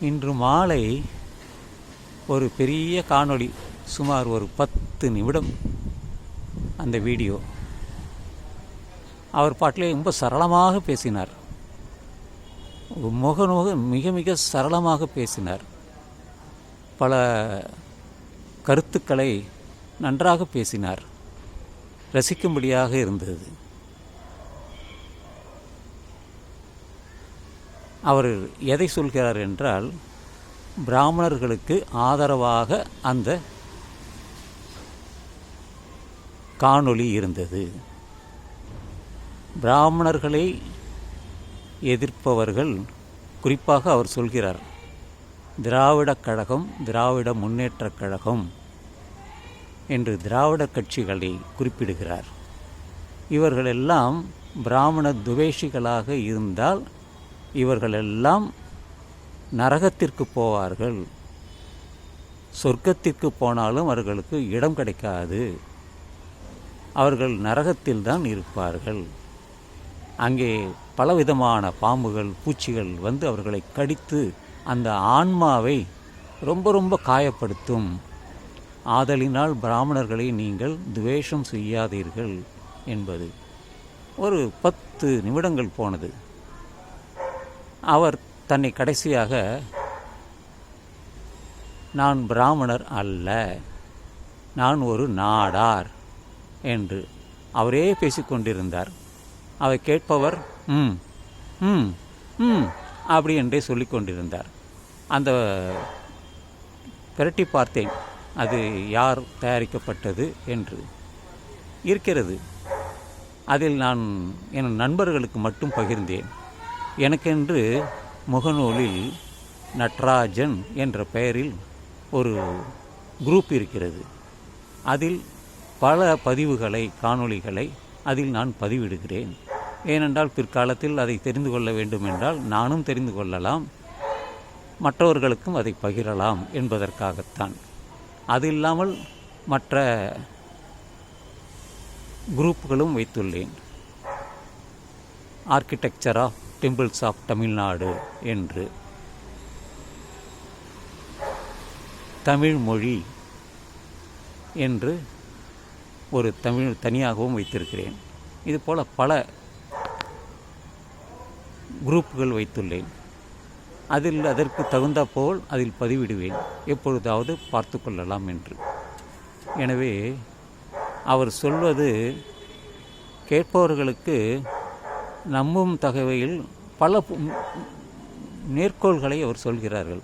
இன்று மாலை ஒரு பெரிய காணொளி சுமார் ஒரு பத்து நிமிடம் அந்த வீடியோ. அவர் பாட்டிலே ரொம்ப சரளமாக பேசினார். முகநோக மிக மிக சரளமாக பேசினார். பல கருத்துக்களை நன்றாக பேசினார். ரசிக்கும்படியாக இருந்தது. அவர் எதை சொல்கிறார் என்றால் பிராமணர்களுக்கு ஆதரவாக அந்த காணொளி இருந்தது. பிராமணர்களை எதிர்ப்பவர்கள் குறிப்பாக அவர் சொல்கிறார் திராவிடக் கழகம் திராவிட முன்னேற்றக் கழகம் என்று திராவிட கட்சிகளை குறிப்பிடுகிறார். இவர்களெல்லாம் பிராமண துவேஷிகளாக இருந்தால் இவர்களெல்லாம் நரகத்திற்கு போவார்கள். சொர்க்கத்திற்கு போனாலும் அவர்களுக்கு இடம் கிடைக்காது. அவர்கள் நரகத்தில்தான் இருப்பார்கள். அங்கே பலவிதமான பாம்புகள் பூச்சிகள் வந்து அவர்களை கடித்து அந்த ஆன்மாவை ரொம்ப ரொம்ப காயப்படுத்தும். ஆதலினால் பிராமணர்களை நீங்கள் துவேஷம் செய்யாதீர்கள் என்பது. ஒரு பத்து நிமிடங்கள் போனது. அவர் தன்னை கடைசியாக நான் பிராமணர் அல்ல நான் ஒரு நாடார் என்று அவரே பேசிக்கொண்டிருந்தார் அவை கேட்பவர் ம் ம் ம் அப்படி என்றே சொல்லி கொண்டிருந்தார். அந்த பிரட்டி பார்த்தேன் அது யார் தயாரிக்கப்பட்டது என்று. இருக்கிறது அதில் நான் என் நண்பர்களுக்கு மட்டும் பகிர்ந்தேன். எனக்கென்று முகநூலில் நட்ராஜன் என்ற பெயரில் ஒரு குரூப் இருக்கிறது. அதில் பல பதிவுகளை காணொளிகளை அதில் நான் பதிவிடுகிறேன். ஏனென்றால் பிற்காலத்தில் அதை தெரிந்து கொள்ள வேண்டுமென்றால் நானும் தெரிந்து கொள்ளலாம். மற்றவர்களுக்கும் அதை பகிரலாம் என்பதற்காகத்தான். அது இல்லாமல் மற்ற குரூப்புகளும் வைத்துள்ளேன். Architecture of temples of Tamil Nadu என்று. தமிழ் மொழி என்று ஒரு தமிழ் தனியாகவும் வைத்திருக்கிறேன். இதுபோல் பல குரூப்புகள் வைத்துள்ளேன். அதில் அதற்கு தகுந்தாற்போல் அதில் பதிவிடுவேன். எப்பொழுதாவது பார்த்து கொள்ளலாம் என்று. எனவே அவர் சொல்வது கேட்பவர்களுக்கு நம்பும் தகவையில் பல மேற்கோள்களை அவர் சொல்கிறார்கள்.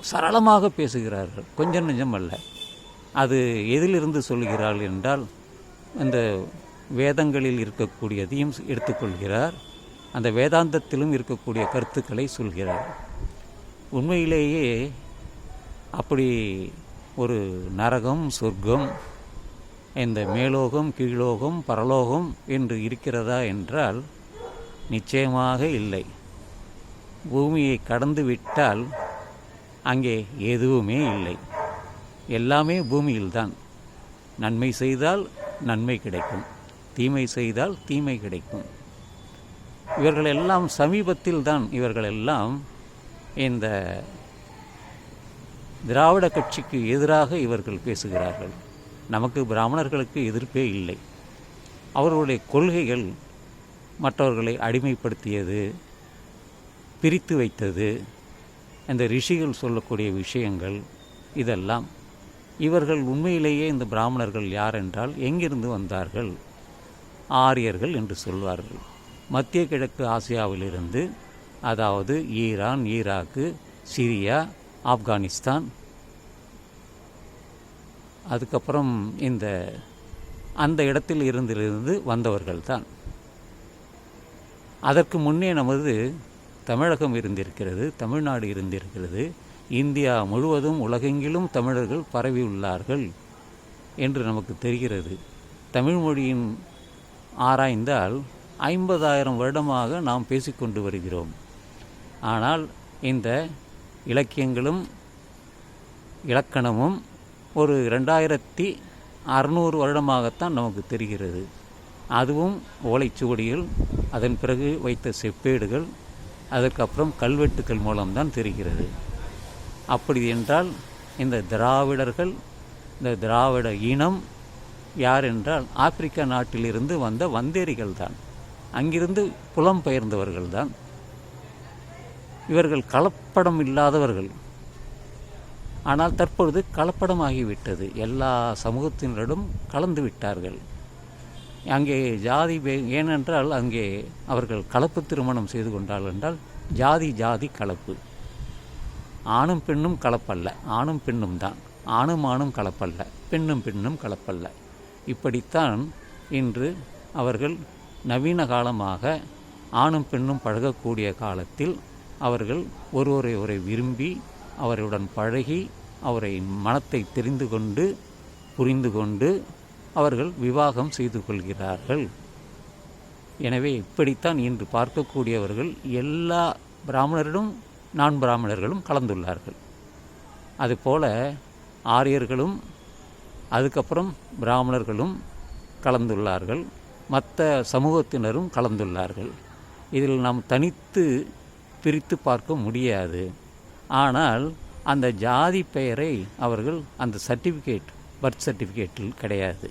சரளமாக பேசுகிறார்கள். கொஞ்சம் நெஞ்சம் அல்ல. அது எதிலிருந்து சொல்கிறார்கள் என்றால் அந்த வேதங்களில் இருக்கக்கூடியதையும் எடுத்துக்கொள்கிறார். அந்த வேதாந்தத்திலும் இருக்கக்கூடிய கருத்துக்களை சொல்கிறார். உண்மையிலேயே அப்படி ஒரு நரகம் சொர்க்கம் இந்த மேலோகம் கீழோகம் பரலோகம் என்று இருக்கிறதா என்றால் நிச்சயமாக இல்லை. பூமியை கடந்து விட்டால் அங்கே எதுவுமே இல்லை. எல்லாமே பூமியில்தான். நன்மை செய்தால் நன்மை கிடைக்கும். தீமை செய்தால் தீமை கிடைக்கும். இவர்கள் எல்லாம் சமீபத்தில் தான் இவர்கள் எல்லாம் இந்த திராவிட கட்சிக்கு எதிராக இவர்கள் பேசுகிறார்கள். நமக்கு பிராமணர்களுக்கு எதிர்ப்பே இல்லை. அவர்களுடைய கொள்கைகள் மற்றவர்களை அடிமைப்படுத்தியது பிரித்து வைத்தது அந்த ரிஷிகள் சொல்லக்கூடிய விஷயங்கள் இதெல்லாம். இவர்கள் உண்மையிலேயே இந்த பிராமணர்கள் யார் என்றால் எங்கிருந்து வந்தார்கள்? ஆரியர்கள் என்று சொல்வார்கள். மத்திய கிழக்கு ஆசியாவிலிருந்து அதாவது ஈரான் ஈராக்கு சிரியா ஆப்கானிஸ்தான் அதுக்கப்புறம் இந்த அந்த இடத்தில் இருந்திருந்து வந்தவர்கள் தான் அதற்கு முன்னே நமது தமிழகம் இருந்திருக்கிறது தமிழ்நாடு இருந்திருக்கிறது. இந்தியா முழுவதும் உலகெங்கிலும் தமிழர்கள் பரவியுள்ளார்கள் என்று நமக்கு தெரிகிறது. தமிழ்மொழியின் ஆராய்ந்தால் ஐம்பதாயிரம் வருடமாக நாம் பேசிக்கொண்டு வருகிறோம். ஆனால் இந்த இலக்கியங்களும் இலக்கணமும் ஒரு ரெண்டாயிரத்தி அறநூறு வருடமாகத்தான் நமக்கு தெரிகிறது. அதுவும் ஓலைச்சுவடிகள் அதன் பிறகு வைத்த செப்பேடுகள் அதற்கப்புறம் கல்வெட்டுக்கள் மூலம்தான் தெரிகிறது. அப்படி என்றால் இந்த திராவிடர்கள் இந்த திராவிட இனம் யார் என்றால் ஆப்பிரிக்கா நாட்டிலிருந்து வந்த வந்தேரிகள் தான் அங்கிருந்து புலம்பெயர்ந்தவர்கள் தான் இவர்கள் கலப்படம் இல்லாதவர்கள். ஆனால் தற்பொழுது கலப்படமாகிவிட்டது. எல்லா சமூகத்தினரிடம் கலந்து விட்டார்கள் அங்கே ஜாதி ஏனென்றால் அங்கே அவர்கள் கலப்பு திருமணம் செய்து கொண்டால் என்றால் ஜாதி ஜாதி கலப்பு. ஆணும் பெண்ணும் கலப்பல்ல. ஆணும் பெண்ணும் தான். ஆணும் ஆணும் கலப்பல்ல. பெண்ணும் பெண்ணும் கலப்பல்ல. இப்படித்தான் இன்று அவர்கள் நவீன காலமாக ஆணும் பெண்ணும் பழகக்கூடிய காலத்தில் அவர்கள் ஒருவரை ஒருவரை விரும்பி அவருடன் பழகி அவரை மனத்தை தெரிந்து கொண்டு புரிந்து கொண்டு அவர்கள் விவாகம் செய்து கொள்கிறார்கள். எனவே இப்படித்தான் இன்று பார்க்கக்கூடியவர்கள் எல்லா பிராமணரிடம் நான் பிராமணர்களும் கலந்துள்ளார்கள். அதுபோல ஆரியர்களும் அதுக்கப்புறம் பிராமணர்களும் கலந்துள்ளார்கள். மற்ற சமூகத்தினரும் கலந்துள்ளார்கள். இதில் நாம் தனித்து பிரித்து பார்க்க முடியாது. ஆனால் அந்த ஜாதி பெயரை அவர்கள் அந்த சர்டிஃபிகேட் பர்த் சர்டிஃபிகேட்டில் கிடையாது.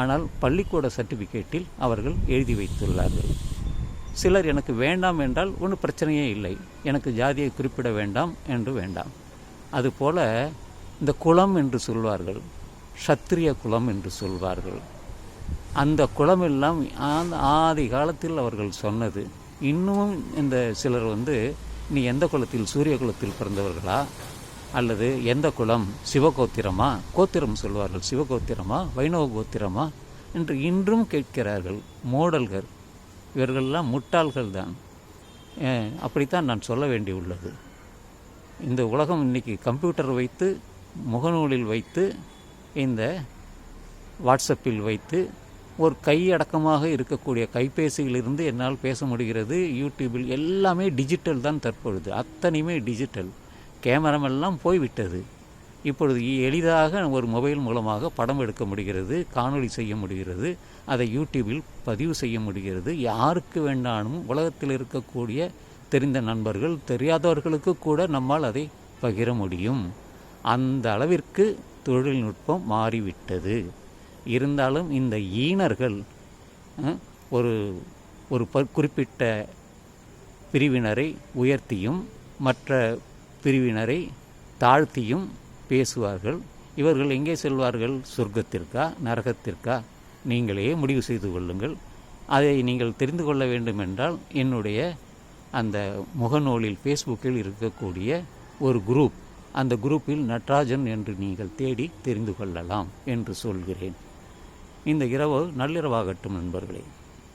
ஆனால் பள்ளிக்கூட சர்டிஃபிகேட்டில் அவர்கள் எழுதி வைத்துள்ளார்கள். சிலர் எனக்கு வேண்டாம் என்றால் ஒன்றும் பிரச்சனையே இல்லை. எனக்கு ஜாதியை குறிப்பிட வேண்டாம் என்று வேண்டாம். அதுபோல இந்த குலம் என்று சொல்வார்கள் சத்திரிய குலம் என்று சொல்வார்கள். அந்த குளமெல்லாம் எல்லாம் ஆதி காலத்தில் அவர்கள் சொன்னது. இன்னமும் இந்த சிலர் வந்து நீ எந்த குலத்தில் சூரிய குலத்தில் பிறந்தவர்களா? அல்லது எந்த குலம்? சிவகோத்திரமா? கோத்திரம் சொல்வார்கள். சிவகோத்திரமா? வைணவ கோத்திரமா? என்று இன்றும் கேட்கிறார்கள் மோடல்கள். இவர்களெல்லாம் முட்டாள்கள் தான். அப்படித்தான் நான் சொல்ல வேண்டியுள்ளது இந்த உலகம் இன்னைக்கு கம்ப்யூட்டர் வைத்து முகநூலில் வைத்து இந்த வாட்ஸ்அப்பில் வைத்து ஒரு கையடக்கமாக இருக்கக்கூடிய கைபேசியிலிருந்து என்னால் பேச முடிகிறது. யூடியூபில் எல்லாமே டிஜிட்டல் தான் தற்பொழுது. அத்தனையுமே டிஜிட்டல். கேமராமெல்லாம் போய்விட்டது. இப்பொழுது எளிதாக ஒரு மொபைல் மூலமாக படம் எடுக்க முடிகிறது காணொளி செய்ய முடிகிறது அதை யூடியூபில் பதிவு செய்ய முடிகிறது. யாருக்கு வேண்டாலும் உலகத்தில் இருக்கக்கூடிய தெரிந்த நண்பர்கள் தெரியாதவர்களுக்கு கூட நம்மால் அதை பகிர முடியும். அந்த அளவிற்கு தொழில்நுட்பம் மாறிவிட்டது. இருந்தாலும் இந்த ஈனர்கள் ஒரு ஒரு ப- குறிப்பிட்ட பிரிவினரை உயர்த்தியும் மற்ற பிரிவினரை தாழ்த்தியும் பேசுவார்கள். இவர்கள் எங்கே செல்வார்கள்? சொர்க்கத்திற்கா? நரகத்திற்கா? நீங்களே முடிவு செய்து கொள்ளுங்கள். அதை நீங்கள் தெரிந்து கொள்ள வேண்டும் என்றால் என்னுடைய அந்த முகநூலில் ஃபேஸ்புக்கில் இருக்கக்கூடிய ஒரு குரூப் அந்த குரூப்பில் நட்ராஜன் என்று நீங்கள் தேடி தெரிந்து கொள்ளலாம் என்று சொல்கிறேன். இந்த இரவு நள்ளிரவாகட்டும் நண்பர்களே.